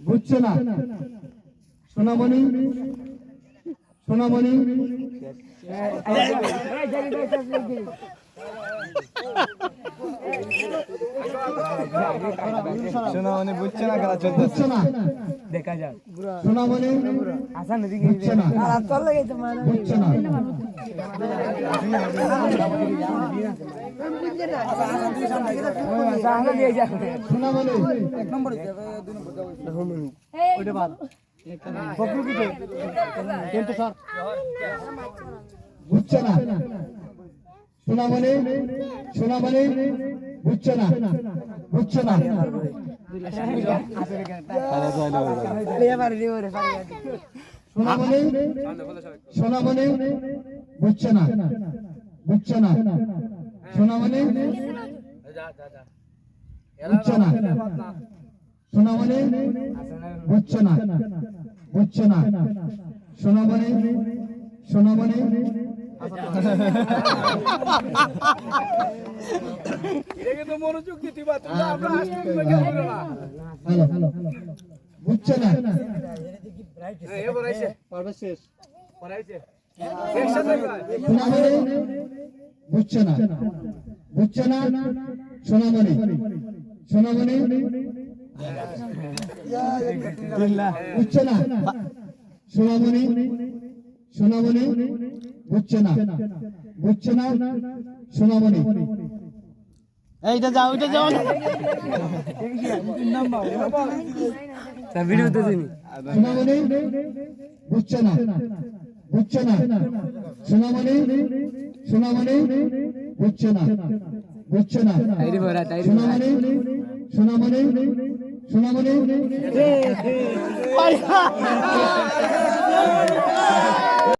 বুঝছে না সোনামণি সোনামণি সোনামণি বুঝছে না খেলা চলতেছে। না। দেখা যাক। সোনামণি আসান এদিকে বুঝছে না। বুঝছে না। সামনে দিয়ে যাক সোনামণি বুঝছে না বুঝছে না? বুঝছে না? সোনামণি? সোনামণি? বুঝছে না? বুঝছে না? সোনামণি? বুঝছে না? বুঝছে না হ্যাঁ, এবার আইছে পারবে শেষ। সোনামণি বুঝছে না বুঝছে না সোনামণি সোনামণি বুঝছে না সোনামণি সোনামণি বুঝছে না? বুঝছে না? সোনামণি এইটা যাও ওইটা যাও। ভিডিও তো দিনি। সোনামণি বুঝছে না? বুঝছে না? সোনামণি সোনামণি বুঝছে না? বুঝছে না? তাইরি ভরা তাইরি সোনামণি সোনামণি সোনামণি